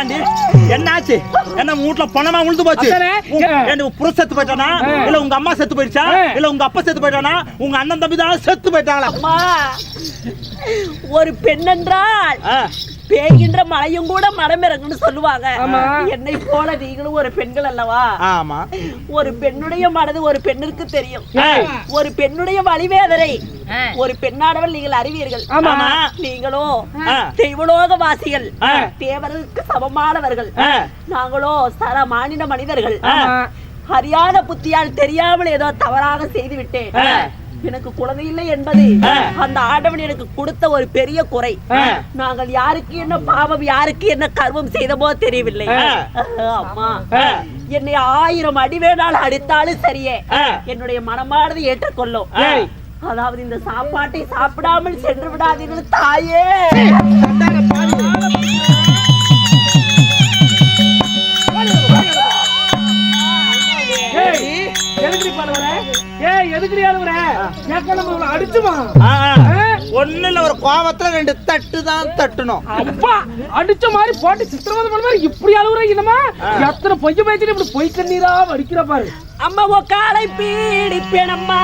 ஏண்டி? என்னாச்சு? என்ன வீட்ல பணமா உழுந்து போச்சு? ஏண்டி, புருஷன் செத்து போயிட்டானா. இல்ல உங்க அம்மா செத்து போயிடுச்சா. இல்ல உங்க அப்பா செத்து போயிட்டானா? உங்க அண்ணன் தம்பி தான் செத்து போயிட்டாங்களா? அம்மா ஒரு பெண்ணென்றால். பேய்கின்ற மழையும் கூட மரம் இறங்குன்னு சொல்லுவாங்க ஆமா. என்னை போல நீங்களும் ஒரு பெண்கள் அல்லவா ஆமா ஒரு பெண்ணுடைய மனது ஒரு பெண்ணிற்கு தெரியும். ஒரு பெண்ணுடைய வழிவேதனை ஒரு பெண்ணானவள் நீங்கள் அறிவீர்கள் ஆ. தெய்வலோக வாசிகள் ஆ. தேவருக்கு சமமானவர்கள். நாங்களோ சர மானிட மனிதர்கள். அறியாத புத்தியால் தெரியாமல் ஏதோ தவறாக செய்து விட்டேன். எனக்கு குழந்தை இல்லை என்பது. அந்த ஆண்டவன் எனக்கு கொடுத்த ஒரு பெரிய குறை. நாங்கள் யாருக்கு என்ன பாவம் யாருக்கு என்ன கர்மம் செய்தமோ தெரியவில்லை. அம்மா. என்னை ஆயிரம் அடி வேணால் அடித்தாலும் சரியே. என்னுடைய மனமானது ஏற்றுக்கொள்ளும். அதாவது இந்த சாப்பாட்டை சாப்பிடாமல் சென்று விடாதீர்கள் தாயே அழுவுற? கேட்க நம்ம இவளை அடிச்சுமா? இல்ல ஒரு கோவத்துல ரெண்டு தட்டு தான் தட்டணும் அப்பா, அடிச்ச மாதிரி போட்டு சித்திரவதை பண்ண மாதிரி இப்படி அழுவுற என்னமா? எத்தனை பொய்ய பேசிட்டு இப்படி பொய் கண்ணீரா வடிக்கிற பாரு. அம்மா ஓ காலை பீடிப்பேனம்மா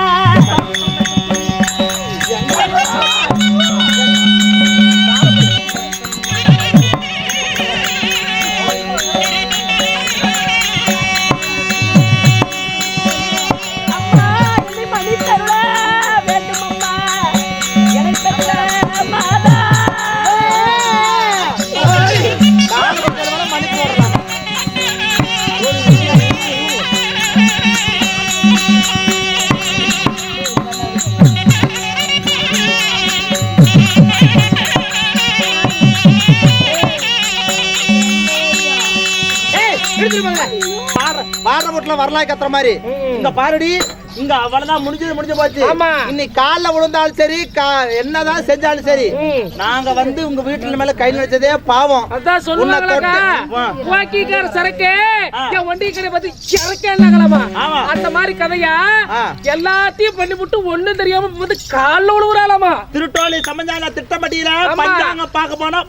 வீட்டுல வரலாய் கத்துற மாதிரி இங்க பாருடி இங்க அவ்வளவுதான் முடிஞ்சது முடிஞ்சு போச்சு. இன்னைக்கு கால்ல விழுந்தாலும் சரி என்னதான் செஞ்சாலும் சரி. நாங்க வந்து உங்க வீட்டுல மேல கை நினைச்சதே பாவம் அதான். துவாக்கிக்கார சரக்கு, வண்டிக்காரை பத்தி சரக்கேன்னாங்களாமா. ஆமா. அந்த மாதிரி கதையா. எல்லாத்தையும் பண்ணிவிட்டு ஒண்ணும் தெரியாம வந்து கால்ல விழுவுறாளாமா திருட்டோலி சமஞ்சால திட்டப்பட்டியில ஆமா. பஞ்சாங்க பார்க்க போனா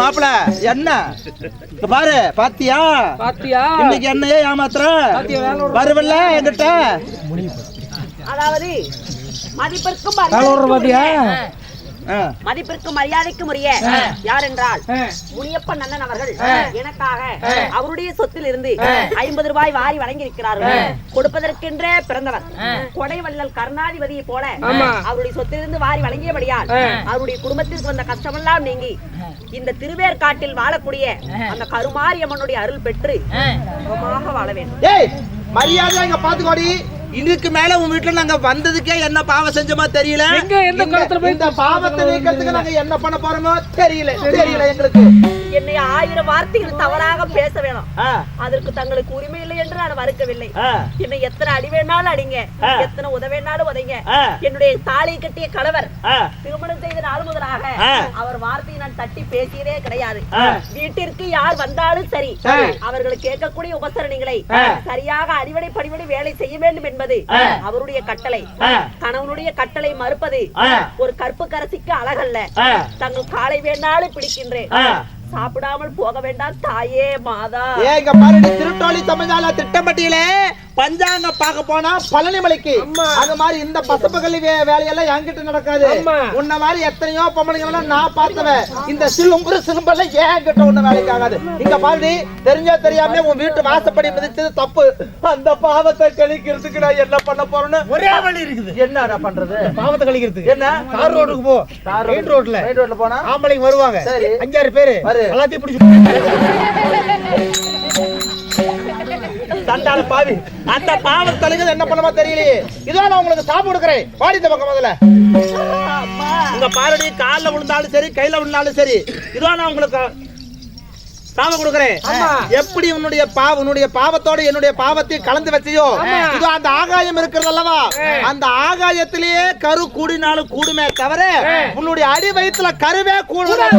மாப்பிள என்ன? இங்க பாரு பாத்தியா? பாத்தியா? இன்னைக்கு என்னையே ஏமாத்துற? வருவல்ல என்கிட்ட? அதாவது மதிப்பிற்கும் பாத்தியா? மதிப்பிற்கும் மரியாதைக்கும் உரிய யார் என்றால். முனியப்பன் அண்ணன் அவர்கள் எனக்காக அவருடைய சொத்தில் இருந்து ஐம்பது ரூபாய் வாரி வழங்கி இருக்கிறார்கள் கொடுப்பதற்கென்றே பிறந்தவர். கொடை வள்ளல் கருணாதிபதியை போல. அவருடைய சொத்திலிருந்து வாரி வழங்கியபடியால். அவருடைய குடும்பத்திற்கு வந்த கஷ்டமெல்லாம் நீங்கி இந்த திருவேற்காட்டில் வாழக்கூடிய அந்த கருமாரியம்மனுடைய அருள் பெற்று சுகமாக வாழ வேண்டும். மரியாதை பாத்துக்கோடி இதுக்கு மேல உன் வீட்டுல நாங்க வந்ததுக்கே என்ன பாவம் செஞ்சோமோ தெரியல. எங்க, எந்த இந்த- காலத்துல போய் இந்த பாவத்தை நீக்கிறதுக்கு நாங்க என்ன பண்ண போறோமோ தெரியல தெரியல எங்களுக்கு. என்னை ஆயிரம் வார்த்தைகள் தவறாக பேச வேணும் அதற்கு தங்களுக்கு உரிமை இல்லை என்று நான் மறுக்கவில்லை என்னை எத்தனை அடி வேணாலும் அடிங்க. எத்தனை உதவேனாலும் உதைங்க. என்னுடைய தாலி கட்டிய கணவர் திருமணம் செய்த நாள் முதலாக. அவர் வார்த்தையை நான் தட்டி பேசியதே கிடையாது. வீட்டிற்கு யார் வந்தாலும் சரி. அவர்கள் கேட்கக்கூடிய உபசரணைகளை. சரியாக அடிவடை பணிவடை வேலை செய்ய வேண்டும் என்பது. அவருடைய கட்டளை. கணவனுடைய கட்டளை மறுப்பது. ஒரு கற்பு கரசிக்கு அழகல்ல. தங்கள் காலை வேணாலும் பிடிக்கின்றேன். சாப்பிடாமல் போக வேண்டாம் தாயே மாதா. ஏங்க இங்க பாருடி திருட்டோலி சமஞ்சால திட்டப்பட்டியில. பஞ்சாங்க பார்க்க போனா பழனிமலைக்கு. அது மாதிரி இந்த பசப்பகலி வேலையெல்லாம் என்கிட்ட நடக்காது. உன்ன மாதிரி எத்தனையோ பொம்பளைங்க நான் பார்த்தவன். இந்த சிலும்புரு சிலும்பெல்லாம் என்கிட்ட ஒண்ணு வேலைக்கு ஆகாது. இங்க பாருடி தெரிஞ்சோ தெரியாம உன் வீட்டு வாசப்படி மிதிச்சது தப்பு. அந்த பாவத்தை கழிக்கிறதுக்கு நான் என்ன பண்ண போறேன்னு? ஒரே வழி இருக்குது. என்னடா பண்றது? பாவத்தை கழிக்கிறதுக்கு. என்ன? தார் ரோட்டுக்கு போ. மெயின் ரோட்ல மெயின் ரோட்ல போனா? ஆம்பளைங்க வருவாங்க. சரி. அஞ்சாறு பேரு. எல்லாத்தையும் பிடிச்சு தண்டால பாவி. அந்த பாவம் கழுகுது என்ன பண்ணுமா தெரியலையே. இதோ நான் உங்களுக்கு சாப்பிட்டு கொடுக்குறேன். பாடி இந்த பக்கம் முதல்ல. உங்க பாரடி கால்ல விழுந்தாலும் சரி கையில விழுந்தாலும் சரி இதோ நான் உங்களுக்கு சாபம் கொடுக்குறேன். எப்படி உன்னுடைய பாவ உன்னுடைய பாவத்தோட என்னுடைய பாவத்தை கலந்து வச்சியோ இதோ அந்த ஆகாயம் இருக்கிறது அல்லவா? அந்த ஆகாயத்திலேயே கரு கூடினாலும் கூடுமே தவிர உன்னுடைய அடி வயித்துல கருவே கூடுதல்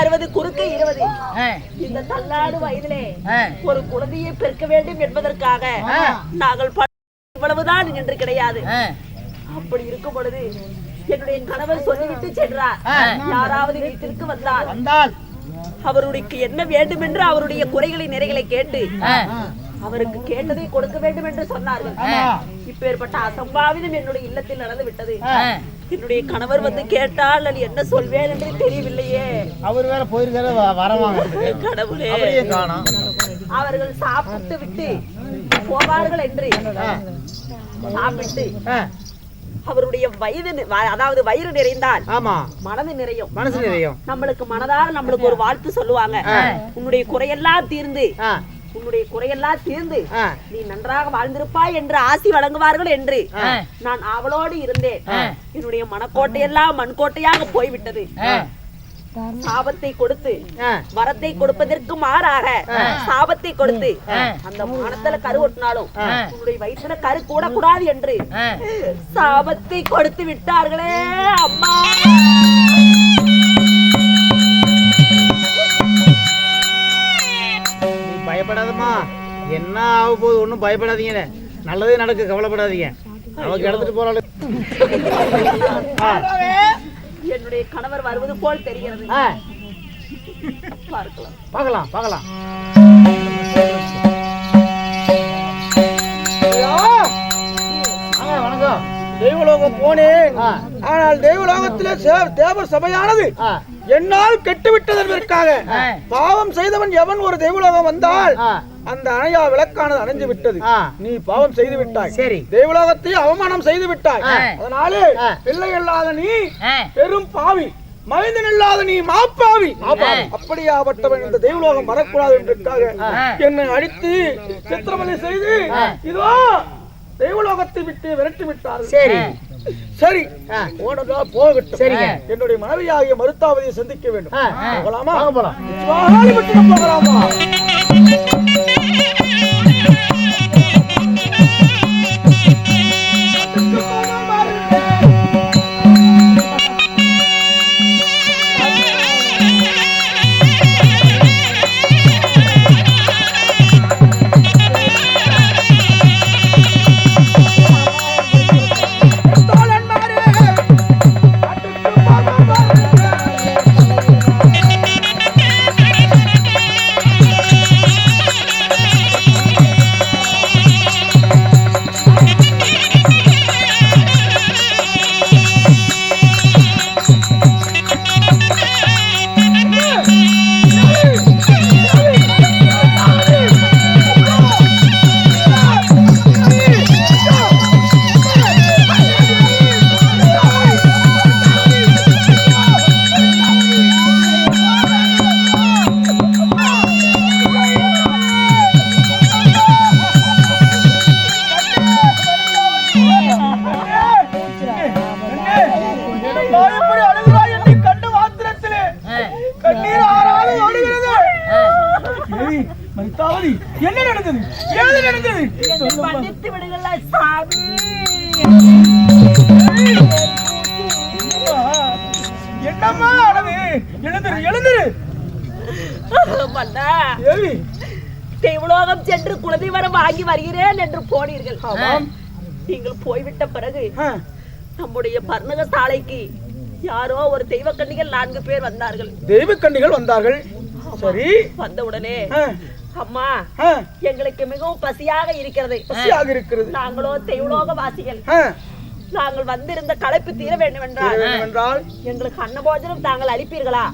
அறுபதுக்கு அறுபது குறுக்கு இருபது. இந்த தள்ளாடு வயதிலே ஒரு குழந்தையை பெருக்க வேண்டும் என்பதற்காக நாங்கள் இவ்வளவுதான் என்று கிடையாது. அப்படி இருக்கும் பொழுது என்னுடைய கணவர் சொல்லிவிட்டு சென்றார். யாராவது வீட்டிற்கு வந்தால் அவருக்கு என்ன வேண்டும் என்று அவருடைய குறைகளை நிறைகளை கேட்டு அவருக்கு கேட்டதை கொடுக்க வேண்டும் என்று சொன்னார்கள். இப்பேற்பட்ட அசம்பாவிதம் என்னுடைய இல்லத்தில் நடந்து விட்டது என்னுடைய கணவர் வந்து கேட்டால் நான் என்ன சொல்வேன் என்று தெரியவில்லையே. அவர் வேற போயிருக்காரு வரவாங்க. கடவுளே. அவர்கள் சாப்பிட்டு விட்டு போவார்கள் என்று. சாப்பிட்டு அவருடைய வயது அதாவது வயிறு நிறைந்தால் ஆமா. மனது நிறையும். மனசு நிறையும். நம்மளுக்கு மனதார நம்மளுக்கு ஒரு வாழ்த்து சொல்லுவாங்க. உன்னுடைய குறையெல்லாம் தீர்ந்து உன்னுடைய குறையெல்லாம் தீர்ந்து நீ நன்றாக வாழ்ந்திருப்பாய் என்று ஆசி வழங்குவார்கள் என்று நான் அவளோடு இருந்தேன். என்னுடைய மனக்கோட்டையெல்லாம் மண்கோட்டையாக போய்விட்டது. சாபத்தை கொடுத்து. வரத்தை கொடுப்பதற்கு மாறாக சாபத்தை கொடுத்து அந்த மானத்துல கரு ஒட்டினாலும் உன்னுடைய வயிற்றுல கரு கூட கூடாது என்று சாபத்தை கொடுத்து விட்டார்களே அம்மா. பயப்படாதம்மா. என்ன ஆக போகுது ஒன்றும் பயப்படாதீங்க. நல்லதே நடக்கு கவலைப்படாதீங்க. அவருக்கு எடுத்துட்டு போறாள். என்னுடைய கணவர் வருவது போல் தெரிகிறது. பார்க்கலாம். பார்க்கலாம் பார்க்கலாம். வணக்கம். தெய்வலோகம் போனேன். ஆனால் தெய்வலோகத்திலே தேவ சபையானது. என்னால் கெட்டுவிட்டதற்காக பாவம் செய்தவன் எவன் ஒரு தெய்வலோகம் வந்தால் அந்த அணையா விளக்கானது அணைஞ்சு விட்டது. நீ பாவம் செய்து விட்டாய். சரி. தெய்வலோகத்தை அவமானம் செய்து விட்டாய். அதனாலே. பிள்ளை இல்லாத நீ பெரும் பாவி. மனிதன் இல்லாத நீ மாப்பாவி. அப்படியாப்பட்டவன் இந்த தெய்வலோகம் வரக்கூடாது என்பதற்காக என்னை அடித்து சித்திரவதை செய்து இதோ தெய்வலோகத்தை விட்டு விரட்டி விட்டார்கள். சரி. சரி. போனதா போகட்டும். சரிங்க. என்னுடைய மனைவியாகிய மருத்தாவதியை சந்திக்க வேண்டும். போகலாமா? வாலிபட்டினம் போகலாமா? என்ன நடந்தது ஏது நடந்தது மன்னித்து விடுங்கள் சாமி என்னம்மா ஆனது எழுந்துரு எழுந்துரு மன்னா ஏவி சென்று குழந்தை வரம் வாங்கி வருகிறேன் என்று போனீர்கள். ஆமாம். நீங்கள் போய்விட்ட பிறகு நம்முடைய பர்ணக சாலைக்கு யாரோ ஒரு தெய்வ கண்ணிகள் நான்கு பேர் வந்தார்கள். தெய்வ கண்ணிகள் வந்தார்கள் சரி. வந்த உடனே அம்மா எங்களுக்கு மிகவும் பசியாக இருக்கிறது. பசியாக இருக்கிறது. நாங்களோ தெய்வலோக வாசிகள் நாங்கள் வந்திருந்த களைப்பு தீர வேண்டும் என்றால் எங்களுக்கு அன்னபோஜனம் தாங்கள் அளிப்பீர்களா?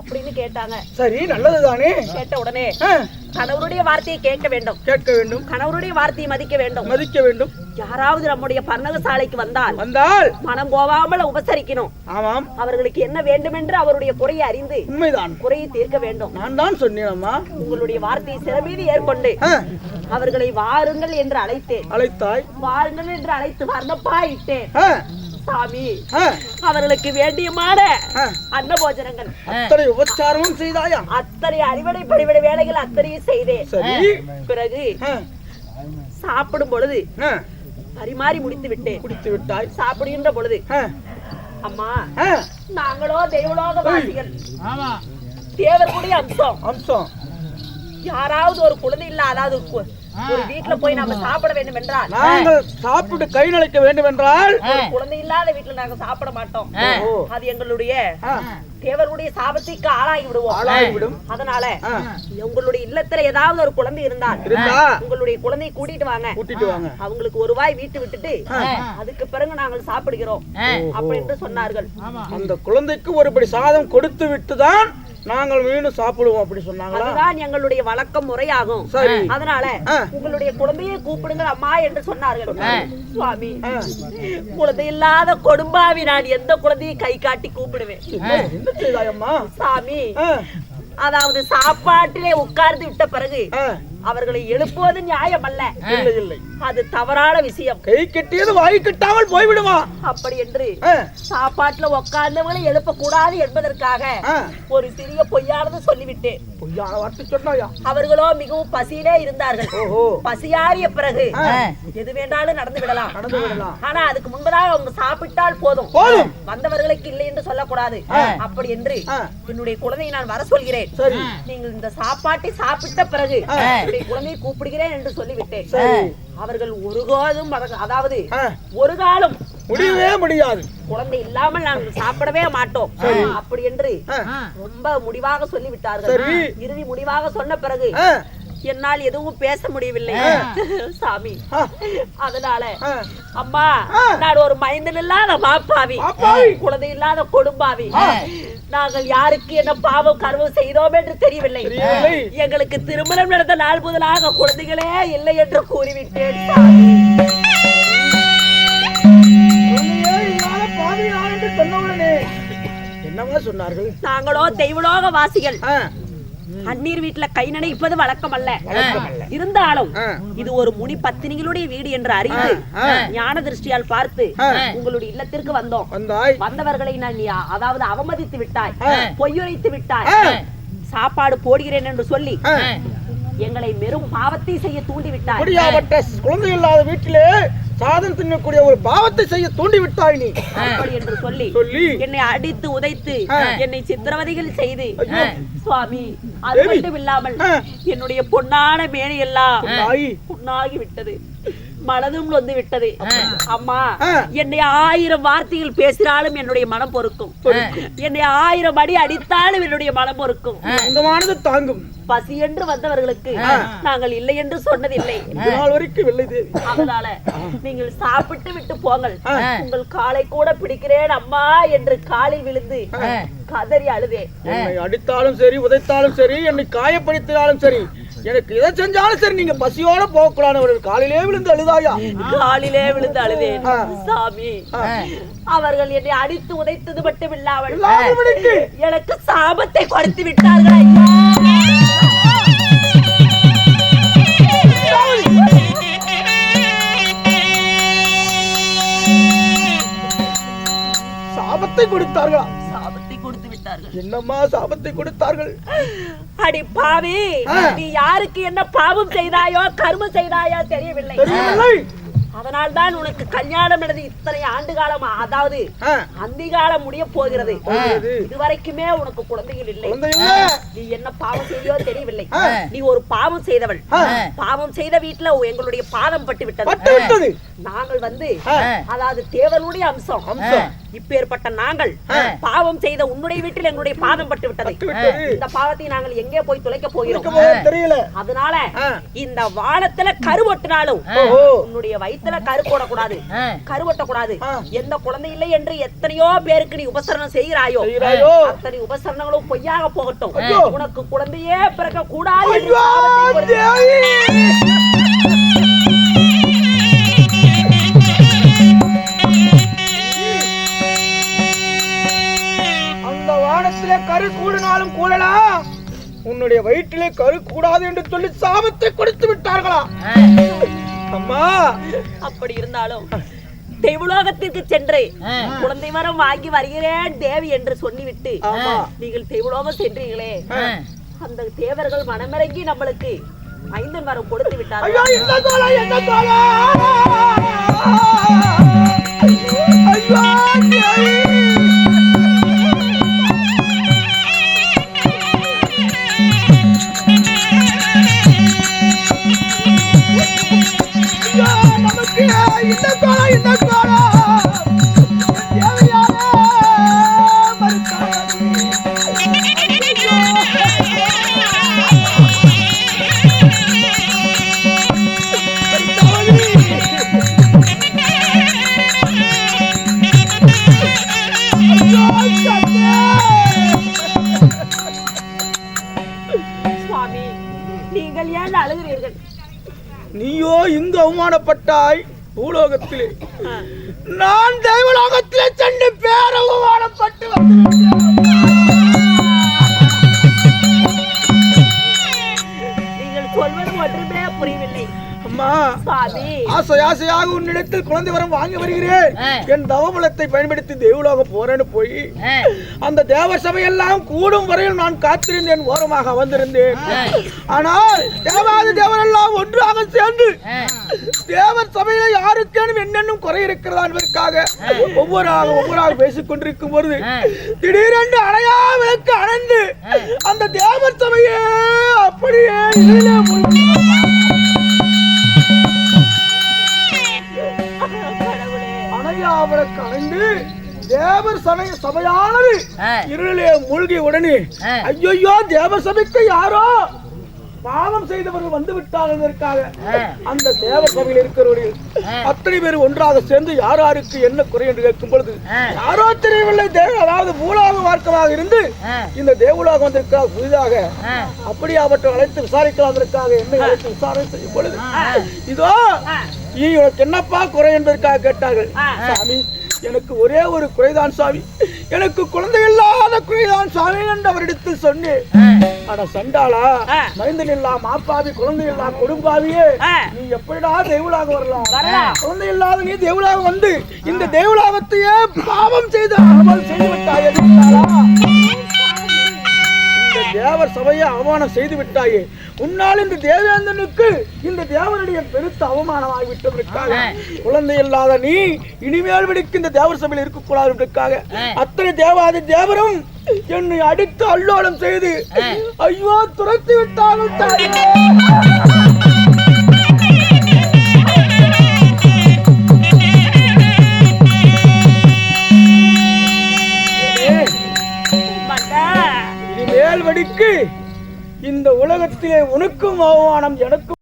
அப்படின்னு கேட்டாங்க. சரி நல்லதுதானே. கேட்ட உடனே கணவருடைய வார்த்தையை கேட்க வேண்டும். கேட்க வேண்டும். கணவருடைய வார்த்தையை மதிக்க வேண்டும். மதிக்க வேண்டும். யாராவது நம்முடைய பர்ணக சாலைக்கு வந்தால் வந்தால் மனம் போவாமல் உபசரிக்கணும். ஆமாம். அவர்களுக்கு என்ன வேண்டும் என்று அவருடைய குறையை அறிந்து உண்மைதான். குறையை தீர்க்க வேண்டும். நான் தான் சொன்னேன் அம்மா. உங்களுடைய வார்த்தையை சிறமீது ஏற்கொண்டு அவர்களை வாருங்கள் என்று அழைத்தேன். அழைத்தாய். வாருங்கள் என்று அழைத்து வர்ணப்பா இட்டேன் சாமி அவர்களுக்கு வேண்டியமான ஆ. அன்னபோஜனங்கள். அத்தனை உபச்சாரமும் செய்தாயா? அத்தனை அடிவடை படிவடை வேலைகள் அத்தனையும் செய்தேன். பிறகு சாப்பிடும் பொழுது பரிமாறி முடித்து விட்டேன். குடித்து விட்டாய். சாப்பிடுகின்ற பொழுது அம்மா நாங்களோ தெய்வலோக வாசிகள். ஆமா. தேவர்களுடைய அம்சம். அம்சம். யாராவது ஒரு குழந்தை இல்ல அதாவது ஒரு வீட்டுல போய் நாம சாப்பிட வேண்டும் என்றால் நாங்கள் சாப்பிட்டு கை நனைக்க வேண்டும் என்றால் குழந்தை இல்லாத வீட்டுல நாங்க சாப்பிட மாட்டோம். அது எங்களுடைய தேவருடைய சாபத்திற்கு ஆளாகி விடுவோம். அதனால உங்களுடைய இல்லத்துல ஏதாவது ஒரு குழந்தை இருந்தால் இருந்தா உங்களுடைய குழந்தையை கூட்டிட்டு வாங்க. கூட்டிட்டு வாங்க. அவங்களுக்கு ஒரு வாய் வீட்டு விட்டுட்டு அதுக்கு பிறகு நாங்கள் சாப்பிடுகிறோம். அப்படின்னு சொன்னார்கள். அந்த குழந்தைக்கு ஒருபடி சாதம் கொடுத்து விட்டுதான் நாங்கள் மீண்டும் சாப்பிடுவோம் அப்படி சொன்னாங்களா? அதுதான் எங்களுடைய வழக்கம் முறையாகும். அதனால. உங்களுடைய குழந்தையை கூப்பிடுங்கள் அம்மா என்று சொன்னார்கள். சுவாமி. குழந்தை இல்லாத கொடும்பாவி நான் எந்த குழந்தையை கை காட்டி கூப்பிடுவேன்? சாமி அதாவது சாப்பாட்டிலே உட்கார்ந்து விட்ட பிறகு அவர்களை எழுப்புவது நியாயம் அல்ல இல்லை. இல்லை அது தவறான விஷயம். கை கட்டியது வாய் கட்டாமல் போய்விடுமா? அப்படி என்று சாப்பாட்டுல உட்கார்ந்தவங்களை எழுப்ப கூடாது என்பதற்காக. ஒரு சிறிய பொய்யானது சொல்லிவிட்டேன். பொய்யான வார்த்தை சொன்னாயா? அவர்களோ மிகவும் பசியிலே இருந்தார்கள். பசியாறிய பிறகு. எது வேண்டாலும் நடந்து விடலாம். நடந்து விடலாம். ஆனா அதுக்கு முன்பதாக அவங்க சாப்பிட்டால் போதும். போதும். வந்தவர்களுக்கு இல்லை என்று சொல்லக்கூடாது. அப்படி என்று. என்னுடைய குழந்தையை நான் வர சொல்கிறேன். சரி. நீங்கள் இந்த சாப்பாட்டை சாப்பிட்ட பிறகு என்னுடைய குழந்தையை கூப்பிடுகிறேன் என்று சொல்லிவிட்டேன். அவர்கள் ஒரு காலம் அதாவது ஒரு காலம் முடியவே முடியாது. குழந்தை இல்லாமல் நாங்கள் சாப்பிடவே மாட்டோம். அப்படி என்று ரொம்ப முடிவாக சொல்லிவிட்டார்கள். இறுதி முடிவாக சொன்ன பிறகு என்னால் எதுவும் பேச முடியவில்லை. சாமி. அதனால. அம்மா. நான் ஒரு மைந்தன் இல்லாத மாப்பாவி. குழந்தை இல்லாத கொடும்பாவி. நாங்கள் யாருக்கு என்ன பாவம் கர்வம் செய்தோம் என்று தெரியவில்லை. எங்களுக்கு திருமணம் நடந்த நாள் முதலாக குழந்தைகளே இல்லை என்று கூறிவிட்டேன். என்னமா சொன்னார்கள் நாங்களோ தெய்வலோக வாசிகள் அந்நீர் வீட்டுல கை நினைப்பது வழக்கம் அல்ல இருந்தாலும். இது ஒரு முனி பத்தினிகளுடைய வீடு என்று அறிந்து. ஞான திருஷ்டியால் பார்த்து. உங்களுடைய இல்லத்திற்கு வந்தோம் வந்தவர்களை நான் அதாவது அவமதித்து விட்டாய். பொய்யுரைத்து விட்டாய். சாப்பாடு போடுகிறேன் என்று சொல்லி எங்களை வெறும் பாவத்தை செய்ய தூண்டி அப்படியாப்பட்ட குழந்தை இல்லாத வீட்டிலே சாதம் தின்னக்கூடிய ஒரு பாவத்தை செய்ய தூண்டி விட்டாய் நீ அப்படி என்று சொல்லி சொல்லி என்னை அடித்து உதைத்து. என்னை சித்திரவதைகள் செய்து. சுவாமி அது. மட்டும் இல்லாமல். என்னுடைய பொன்னான தாயி புண்ணாகி விட்டது மனதும் வந்து விட்டது. அம்மா. என்னை ஆயிரம் வார்த்தைகள் பேசினாலும் என்னுடைய மனம் பொறுக்கும். என்னை ஆயிரம் அடி அடித்தாலும் என்னுடைய மனம் பொறுக்கும். அங்கமானது தாங்கும். பசி என்று வந்தவர்களுக்கு நாங்கள் இல்லை என்று சொன்னதில்லை. வரைக்கும் தேவி. அதனால நீங்கள் சாப்பிட்டு விட்டு போங்கள். உங்கள் காலை கூட பிடிக்கிறேன் அம்மா என்று காலில் விழுந்து கதறி அழுதேன். என்னை அடித்தாலும் சரி உதைத்தாலும் சரி என்னை காயப்படுத்தினாலும் சரி எனக்கு எதை செஞ்சாலும் சரி நீங்க பசியோட போகக்கூடாது. ஒரு காலையிலே விழுந்து அழுதாயா? காலிலே விழுந்து அழுதேன். சாமி அவர்கள் என்னை அடித்து உதைத்தது மட்டும் இல்லாமல். எனக்கு சாபத்தை கொடுத்து விட்டார்கள் சாபத்தை கொடுத்தார்களா? கொடுத்து விட்டார்கள். என்னம்மா சாபத்தை கொடுத்தார்கள்? அடி பாவி. நீ யாருக்கு என்ன பாவம் செய்தாயோ கர்மம் செய்தாயோ தெரியவில்லை. அதனால் தான் உனக்கு கல்யாணம் நடந்து இத்தனை ஆண்டு காலம்? அதாவது ஆ, அந்தி காலம் முடிய போகிறது. இதுவரைக்குமே உனக்கு குழந்தைகள் இல்லை. நீ என்ன பாவம் செய்தியோ தெரியவில்லை. நீ ஒரு பாவம் செய்தவள். பாவம் செய்த வீட்டுல எங்களுடைய பாதம் பட்டு விட்டது. நாங்கள் வந்து. அதாவது தேவனுடைய அம்சம் அம்சம். இப்பேற்பட்ட நாங்கள் பாவம் செய்த உன்னுடைய வீட்டில் எங்களுடைய பாதம் பட்டு விட்டது. இந்த பாவத்தை நாங்கள் எங்கே போய் துளைக்க போகிறோம்? தெரியல. அதனால. இந்த வானத்துல கருவொட்டினாலும் உன்னுடைய வயித்துல கரு போடக்கூடாது. கருவட்டக்கூடாது ஆ. எந்த குழந்தை இல்லை என்று எத்தனையோ பேருக்கு நீ உபசரணம் செய்கிறாயோ? அத்தனை உபசரணங்களும் பொய்யாக போகட்டும். உனக்கு குழந்தையே பிறக்க கூடாது வானத்திலே கரு கூடினாலும் கூடலாம் உன்னுடைய வயிற்றிலே கரு கூடாது என்று சொல்லி சாபத்தை கொடுத்து விட்டார்களா? அம்மா! அப்படி இருந்தாலும் தெய்வலோகத்திற்கு சென்று குழந்தை வரம் வாங்கி வருகிறேன் தேவி என்று சொல்லிவிட்டு. நீங்கள் தெய்வலோகம் சென்றீர்களே. அந்த தேவர்கள் மனமிறங்கி நம்மளுக்கு ஐந்தன் வரம் கொடுத்து ஐயோ விட்டார்கள் நீங்கள் ஏன் அழுகிறீர்கள்? நீயோ இங்கு அவமானப்பட்டாய். பூலோகத்திலே. நான் தெய்வலோகத்திலே சென்று பேர அவமானப்பட்டு நீங்கள் ஆசை. ஆசையாக உன்னிடத்தில் குழந்தை வரம் வாங்கி வருகிறேன். என் தவபலத்தை பயன்படுத்தி தேவலோகம் போறேன்னு போய் அந்த தேவ சபையெல்லாம் கூடும் வரையில் நான் காத்திருந்தேன் ஓரமாக வந்திருந்தேன் ஆனால் தேவாதி தேவரெல்லாம் ஒன்றாக சேர்ந்து தேவர் சபையில யாருக்கேனும் என்னென்னும் குறை இருக்கிறதா என்பதற்காக ஒவ்வொருவராக ஒவ்வொருவராக பேசிக் கொண்டிருக்கும் பொழுது திடீரென்று அணையா விளக்கு அணைந்து அந்த தேவர் சபையே அப்படியே அணையாவிளக்கு அணைந்து தேவர் சபை சபையானது இருளிலே மூழ்கிய உடனே ஐயோ தேவர் சபைக்கு யாரோ? பாவம் செய்தவர்கள் வந்து விட்டார்கள் என்பதற்காக அந்த தேவர் சபையில் இருக்கிறவர்கள் அத்தனை பேர் ஒன்றாக சேர்ந்து யார் யாருக்கு என்ன குறை என்று கேட்கும் பொழுது யாரோ தெரியவில்லை. தேவ அதாவது மூலாக மார்க்கமாக இருந்து இந்த தேவலாக வந்திருக்கிறார். புதிதாக அப்படி அவற்றை அழைத்து விசாரிக்கலாம். என்பதற்காக என்னை அழைத்து விசாரணை செய்யும் பொழுது இதோ உனக்கு என்னப்பா குறை என்பதற்காக கேட்டார்கள்? சாமி எனக்கு ஒரே ஒரு குறைதான் சாமி. எனக்கு குழந்தை இல்லாத குறைதான் சாமி என்று அவரிடத்தில் சொன்னேன். ஆனா சண்டாளா மைந்தன் இல்லா மாப்பாவி குழந்தை இல்லா கொடும்பாவியே. நீ எப்படிடா தெய்வலாக வரலாம். குழந்தை இல்லாத நீ தெய்வலாக வந்து இந்த தெய்வலாகத்தையே பாவம் செய்து அமல் செய்து விட்டாயே தேவர் சபையை அவமானம் செய்து விட்டாயே. உன்னால் இந்த தேவேந்திரனுக்கு இந்த தேவனுடைய பெருத்த அவமானமாகி விட்டதற்காக குழந்தை இல்லாத நீ இனிமேல் விடுக்கு இந்த தேவர் சபையில் இருக்கக்கூடாது என்பதற்காக அத்தனை தேவாதி தேவரும் என்னை அடித்து அல்லோலம் செய்து ஐயோ துரத்தி விட்டார்கள் இனிமேல் இந்த உலகத்திலே உனக்கும் அவமானம் எனக்கும்